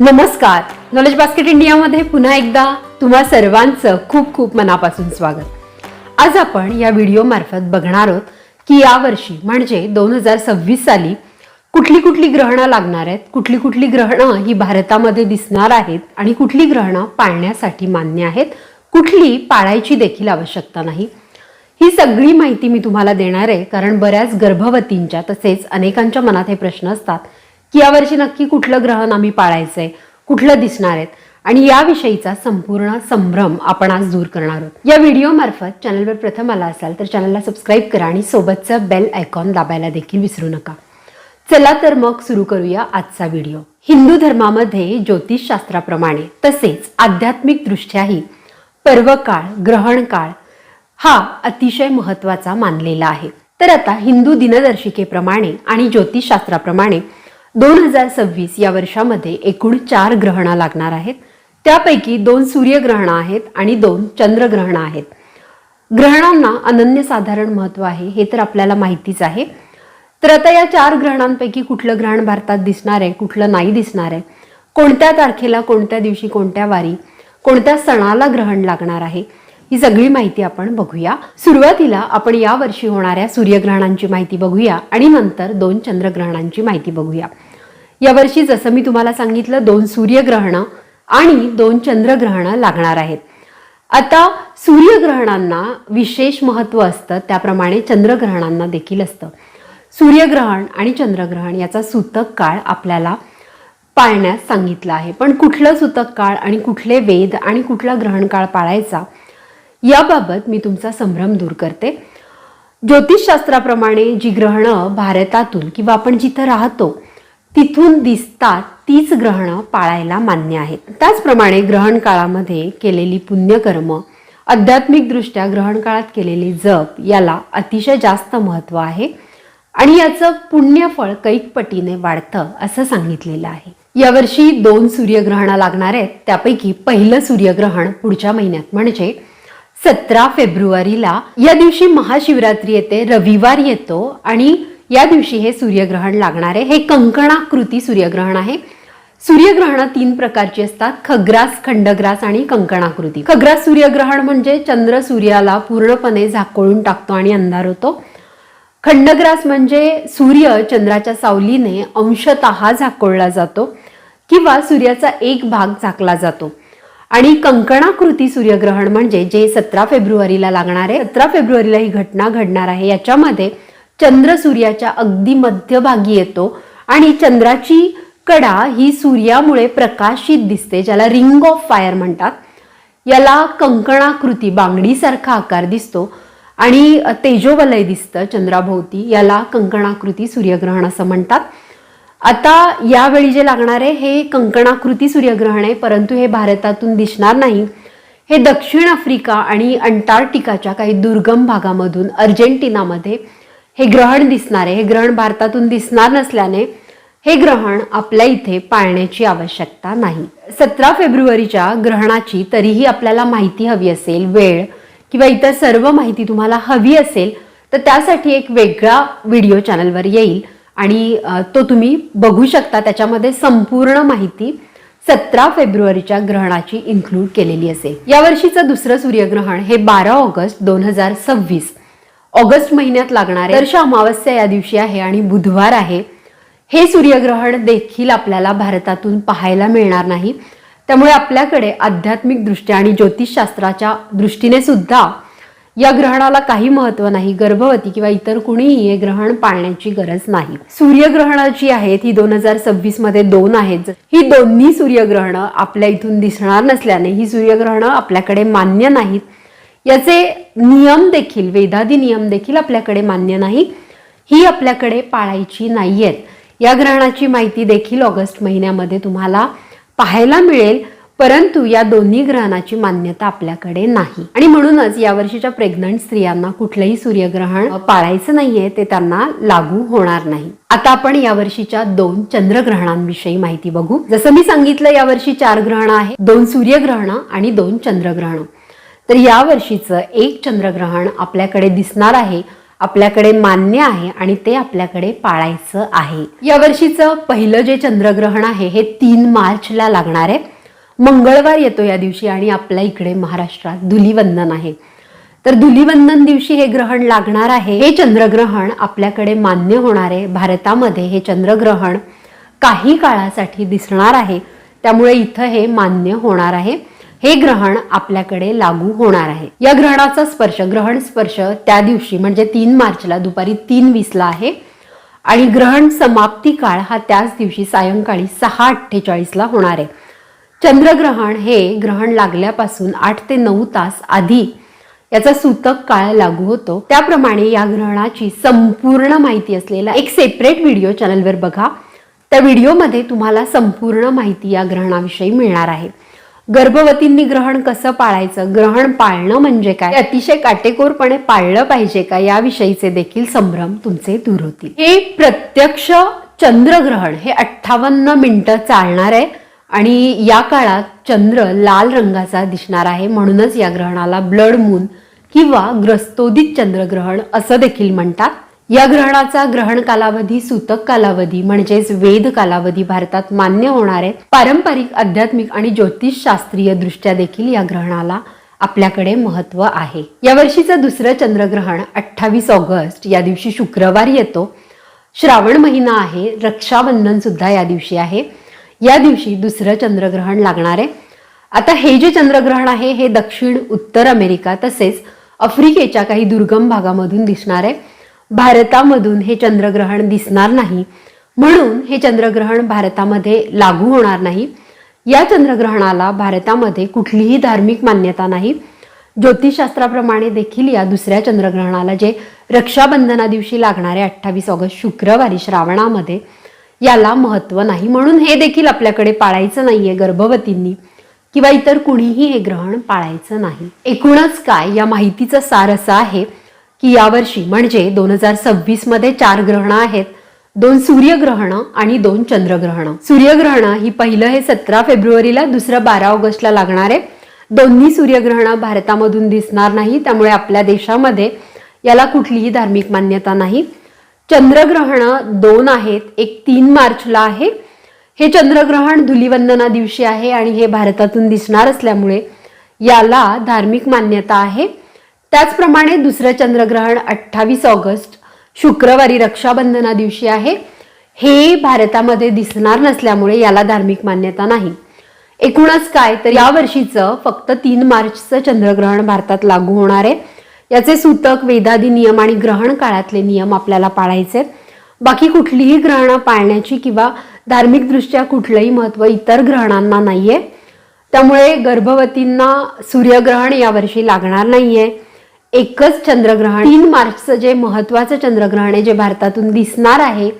नमस्कार. Knowledge basket इंडियामध्ये पुन्हा एकदा तुम्हा सर्वांचं खूप खूप मनापासून स्वागत. आज आपण या व्हिडिओ मार्फत बघणार आहोत की यावर्षी म्हणजे दोन हजार सव्वीस साली कुठली कुठली ग्रहणं लागणार आहेत कुठली कुठली ग्रहणं ही भारतामध्ये दिसणार आहेत आणि कुठली ग्रहणं पाळण्यासाठी मान्य आहेत कुठली पाळायची देखील आवश्यकता नाही. ही सगळी माहिती मी तुम्हाला देणार आहे कारण बऱ्याच गर्भवतींच्या तसेच अनेकांच्या मनात हे प्रश्न असतात की यावर्षी नक्की कुठलं ग्रहण आम्ही पाळायचंय कुठलं दिसणार आहेत? आणि याविषयीचा संपूर्ण संभ्रम आपण आज दूर करणार आहोत. या व्हिडिओ मार्फत चॅनलवर प्रथम आला असाल तर चॅनलला सबस्क्राईब करा आणि सोबतचं बेल आयकॉन दाबायला देखील विसरू नका. चला तर मग सुरू करूया आजचा व्हिडिओ हिंदू धर्मामध्ये ज्योतिषशास्त्राप्रमाणे तसेच आध्यात्मिक दृष्ट्याही पर्वकाळ ग्रहणकाळ हा अतिशय महत्त्वाचा मानलेला आहे. तर आता हिंदू दिनदर्शिकेप्रमाणे आणि ज्योतिषशास्त्राप्रमाणे दोन हजार सव्वीस या वर्षामध्ये एकूण चार ग्रहणं लागणार आहेत. त्यापैकी दोन सूर्यग्रहणं आहेत आणि दोन चंद्रग्रहणं आहेत. ग्रहणांना अनन्यसाधारण महत्त्व आहे हे तर आपल्याला माहितीच आहे. तर आता या चार ग्रहणांपैकी कुठलं ग्रहण भारतात दिसणार आहे कुठलं नाही दिसणार आहे? कोणत्या तारखेला कोणत्या दिवशी कोणत्या वारी कोणत्या सणाला ग्रहण लागणार आहे? ही सगळी माहिती आपण बघूया. सुरुवातीला आपण या वर्षी होणाऱ्या सूर्यग्रहणांची माहिती बघूया आणि नंतर दोन चंद्रग्रहणांची माहिती बघूया. यावर्षी जसं मी तुम्हाला सांगितलं दोन सूर्यग्रहणं आणि दोन चंद्रग्रहणं लागणार आहेत. आता सूर्यग्रहणांना विशेष महत्त्व असतं त्याप्रमाणे चंद्रग्रहणांना देखील असतं. सूर्यग्रहण आणि चंद्रग्रहण याचा सूतक काळ आपल्याला पाळण्यास सांगितलं आहे. पण कुठलं सूतक काळ आणि कुठले वेद आणि कुठला ग्रहण काळ पाळायचा याबाबत मी तुमचा संभ्रम दूर करते. ज्योतिषशास्त्राप्रमाणे जी ग्रहणं भारतातून किंवा आपण जिथं राहतो तिथून दिसतात तीच ग्रहणं पाळायला मान्य आहेत. त्याचप्रमाणे ग्रहण काळामध्ये केलेली पुण्यकर्म आध्यात्मिकदृष्ट्या ग्रहण काळात केलेली जप याला अतिशय जास्त महत्त्व आहे आणि याचं पुण्यफळ कैकपटीने वाढतं असं सांगितलेलं आहे. यावर्षी दोन सूर्यग्रहणं लागणार आहेत. त्यापैकी पहिलं सूर्यग्रहण पुढच्या महिन्यात म्हणजे सतरा फेब्रुवारीला या दिवशी महाशिवरात्री येते रविवार येतो आणि या दिवशी हे सूर्यग्रहण लागणार आहे. हे कंकणाकृती सूर्यग्रहण आहे. सूर्यग्रहण तीन प्रकारची असतात खग्रास खंडग्रास आणि कंकणाकृती. खग्रास सूर्यग्रहण म्हणजे चंद्र सूर्याला पूर्णपणे झाकोळून टाकतो आणि अंधार होतो. खंडग्रास म्हणजे सूर्य चंद्राच्या सावलीने अंशतः झाकोळला जातो किंवा सूर्याचा एक भाग झाकला जातो. आणि कंकणाकृती सूर्यग्रहण म्हणजे जे सतरा फेब्रुवारीला लागणार आहे सतरा फेब्रुवारीला ही घटना घडणार आहे याच्यामध्ये चंद्र सूर्याच्या अगदी मध्यभागी येतो आणि चंद्राची कडा ही सूर्यामुळे प्रकाशित दिसते ज्याला रिंग ऑफ फायर म्हणतात. याला कंकणाकृती बांगडीसारखा आकार दिसतो आणि तेजोवलय दिसतं चंद्राभोवती. याला कंकणाकृती सूर्यग्रहण असं म्हणतात. आता यावेळी जे लागणार आहे हे कंकणाकृती सूर्यग्रहण आहे परंतु हे भारतातून दिसणार नाही. हे दक्षिण आफ्रिका आणि अंटार्क्टिकाच्या काही दुर्गम भागामधून अर्जेंटिनामध्ये हे ग्रहण दिसणार आहे. हे ग्रहण भारतातून दिसणार नसल्याने हे ग्रहण आपल्या इथे पाळण्याची आवश्यकता नाही. सतरा फेब्रुवारीच्या ग्रहणाची तरीही आपल्याला माहिती हवी असेल वेळ किंवा इतर सर्व माहिती तुम्हाला हवी असेल तर त्यासाठी एक वेगळा व्हिडिओ चॅनलवर येईल. आणि तो तुम्ही बघू शकता त्याच्यामध्ये संपूर्ण माहिती सतरा फेब्रुवारीच्या ग्रहणाची इन्क्लूड केलेली असेल. यावर्षीचं दुसरं सूर्यग्रहण हे बारा ऑगस्ट दोन हजार सव्वीस. ऑगस्ट महिन्यात लागणारे वर्ष दर्श अमावस्या या दिवशी आहे आणि बुधवार आहे. हे सूर्यग्रहण देखील आपल्याला भारतातून पाहायला मिळणार नाही. त्यामुळे आपल्याकडे आध्यात्मिक दृष्ट्या आणि ज्योतिषशास्त्राच्या दृष्टीने सुद्धा या ग्रहणाला काही महत्त्व नाही. गर्भवती किंवा इतर कुणीही हे ग्रहण पाळण्याची गरज नाही. सूर्यग्रहणाची आहेत ही दोन हजार सव्वीसमध्ये दोन आहेत. ही दोन्ही सूर्यग्रहण आपल्या इथून दिसणार नसल्याने ही सूर्यग्रहण आपल्याकडे मान्य नाहीत. याचे नियम देखील वेदादी नियम देखील आपल्याकडे मान्य नाही ही आपल्याकडे पाळायची नाही आहेत या ग्रहणाची माहिती देखील ऑगस्ट महिन्यामध्ये तुम्हाला पाहायला मिळेल. परंतु या दोन्ही ग्रहणाची मान्यता आपल्याकडे नाही. आणि म्हणूनच यावर्षीच्या प्रेग्नंट स्त्रियांना कुठलंही सूर्यग्रहण पाळायचं नाहीये ते त्यांना लागू होणार नाही. आता आपण यावर्षीच्या दोन चंद्रग्रहणांविषयी माहिती बघू. जसं मी सांगितलं यावर्षी चार ग्रहण आहे दोन सूर्यग्रहण आणि दोन चंद्रग्रहण. तर या वर्षीचं एक चंद्रग्रहण आपल्याकडे दिसणार आहे आपल्याकडे मान्य आहे आणि ते आपल्याकडे पाळायचं आहे. या वर्षीचं पहिलं जे चंद्रग्रहण आहे हे तीन मार्चला लागणार आहे. मंगळवार येतो या दिवशी आणि आपल्या इकडे महाराष्ट्रात धुलीवंदन आहे. तर धुलीवंदन दिवशी हे ग्रहण लागणार आहे. हे चंद्रग्रहण आपल्याकडे मान्य होणार आहे भारतामध्ये हे चंद्रग्रहण काही काळासाठी दिसणार आहे. त्यामुळे इथं हे मान्य होणार आहे. हे ग्रहण आपल्याकडे लागू होणार आहे. या ग्रहणाचा स्पर्श ग्रहण स्पर्श त्या दिवशी म्हणजे तीन मार्चला दुपारी तीन वीसला आहे. आणि ग्रहण समाप्ती काळ हा त्याच दिवशी सायंकाळी सहा अठ्ठेचाळीसला होणार आहे. चंद्रग्रहण हे ग्रहण लागल्यापासून आठ ते नऊ तास आधी याचा सूतक काळ लागू होतो. त्याप्रमाणे या ग्रहणाची संपूर्ण माहिती असलेला एक सेपरेट व्हिडिओ चॅनलवर बघा. त्या व्हिडिओमध्ये तुम्हाला संपूर्ण माहिती या ग्रहणाविषयी मिळणार आहे. गर्भवतींनी ग्रहण कसं पाळायचं? ग्रहण पाळणं म्हणजे काय? अतिशय काटेकोरपणे पाळलं पाहिजे का? याविषयीचे देखील संभ्रम तुमचे दूर होतील. हे प्रत्यक्ष चंद्रग्रहण हे अठ्ठावन्न मिनिटं चालणार आहे. आणि या काळात चंद्र लाल रंगाचा दिसणार आहे म्हणूनच या ग्रहणाला ब्लड मून किंवा ग्रस्तोदित चंद्रग्रहण असं देखील म्हणतात. या ग्रहणाचा ग्रहण कालावधी सूतक कालावधी म्हणजेच वेद कालावधी भारतात मान्य होणार आहे पारंपरिक आध्यात्मिक आणि ज्योतिषशास्त्रीय दृष्ट्या देखील या ग्रहणाला आपल्याकडे महत्त्व आहे. या वर्षीचं दुसरं चंद्रग्रहण अठ्ठावीस ऑगस्ट या दिवशी शुक्रवार येतो. श्रावण महिना आहे रक्षाबंधन सुद्धा या दिवशी आहे. या दिवशी दुसरं चंद्रग्रहण लागणार आहे. आता हे जे चंद्रग्रहण आहे हे दक्षिण उत्तर अमेरिका तसेच आफ्रिकेच्या काही दुर्गम भागामधून दिसणार आहे. भारतामधून हे चंद्रग्रहण दिसणार नाही. म्हणून हे चंद्रग्रहण भारतामध्ये लागू होणार नाही. या चंद्रग्रहणाला भारतामध्ये कुठलीही धार्मिक मान्यता नाही. ज्योतिषशास्त्राप्रमाणे देखील या दुसऱ्या चंद्रग्रहणाला जे रक्षाबंधना दिवशी लागणारे अठ्ठावीस ऑगस्ट शुक्रवारी श्रावणामध्ये याला महत्त्व नाही म्हणून हे देखील आपल्याकडे पाळायचं नाहीये गर्भवतींनी. किंवा इतर कुणीही हे ग्रहण पाळायचं नाही. एकूणच काय? या माहितीचा सार असं आहे की यावर्षी म्हणजे दोन हजार सव्वीसमध्ये चार ग्रहणं आहेत. दोन सूर्यग्रहणं आणि दोन चंद्रग्रहणं. सूर्यग्रहणं ही पहिलं हे सतरा फेब्रुवारीला दुसरं बारा ऑगस्टला लागणार आहे. दोन्ही सूर्यग्रहणं भारतामधून दिसणार नाही त्यामुळे आपल्या देशामध्ये याला कुठलीही धार्मिक मान्यता नाही. चंद्रग्रहण दोन आहेत. एक तीन मार्चला आहे. हे चंद्रग्रहण धुलिवंदना दिवशी आहे आणि हे भारतातून दिसणार असल्यामुळे याला धार्मिक मान्यता आहे. त्याचप्रमाणे दुसरं चंद्रग्रहण अठ्ठावीस ऑगस्ट शुक्रवारी रक्षाबंधना दिवशी आहे. हे भारतामध्ये दिसणार नसल्यामुळे याला धार्मिक मान्यता नाही. एकूणच काय तर या वर्षीचं फक्त तीन मार्चचं चंद्रग्रहण भारतात लागू होणार आहे. याचे सूतक वेदादी नियम आणि ग्रहण काळातले नियम आपल्याला पाळायचे बाकी कुठलीही ग्रहणं पाळण्याची किंवा धार्मिकदृष्ट्या कुठलंही महत्त्व इतर ग्रहणांना नाहीये. त्यामुळे गर्भवतींना सूर्यग्रहण यावर्षी लागणार नाहीये. एकच चंद्रग्रहण तीन मार्चचं जे महत्वाचं चंद्रग्रहण आहे जे भारतातून दिसणार आहे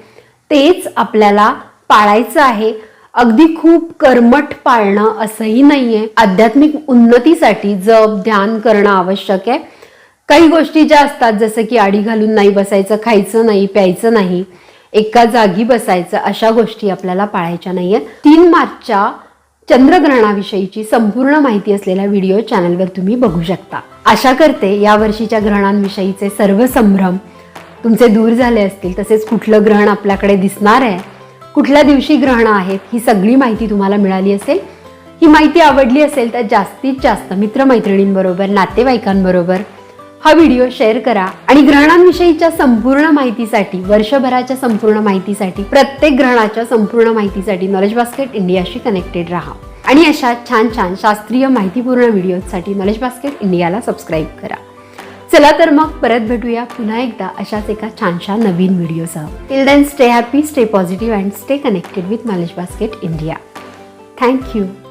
तेच आपल्याला पाळायचं आहे. अगदी खूप कर्मठ पाळणं असंही नाहीये. आध्यात्मिक उन्नतीसाठी जप ध्यान करणं आवश्यक आहे. काही गोष्टी ज्या असतात जसं की आडी घालून नाही बसायचं खायचं नाही प्यायचं नाही एका जागी बसायचं अशा गोष्टी आपल्याला पाळायच्या नाहीये तीन मार्चच्या चंद्रग्रहणाविषयीची संपूर्ण माहिती असलेला व्हिडिओ चॅनलवर तुम्ही बघू शकता. आशा करते या वर्षीच्या ग्रहणांविषयीचे सर्व संभ्रम तुमचे दूर झाले असतील. तसेच कुठलं ग्रहण आपल्याकडे दिसणार आहे कुठल्या दिवशी ग्रहणं आहेत ही सगळी माहिती तुम्हाला मिळाली असेल. ही माहिती आवडली असेल तर जास्तीत जास्त मित्रमैत्रिणींबरोबर नातेवाईकांबरोबर हा व्हिडिओ शेअर करा आणि ग्रहणांविषयीच्या संपूर्ण माहितीसाठी वर्षभराच्या संपूर्ण माहितीसाठी प्रत्येक ग्रहणाच्या संपूर्ण माहितीसाठी नॉलेज बास्केट इंडियाशी कनेक्टेड राहा. आणि अशा छान छान शास्त्रीय माहितीपूर्ण व्हिडिओसाठी नॉलेज बास्केट इंडियाला सबस्क्राईब करा. चला तर मग परत भेटूया पुन्हा एकदा अशाच एका छानशा नवीन व्हिडिओसह. Till then stay happy stay positive and stay connected with knowledge basket India thank you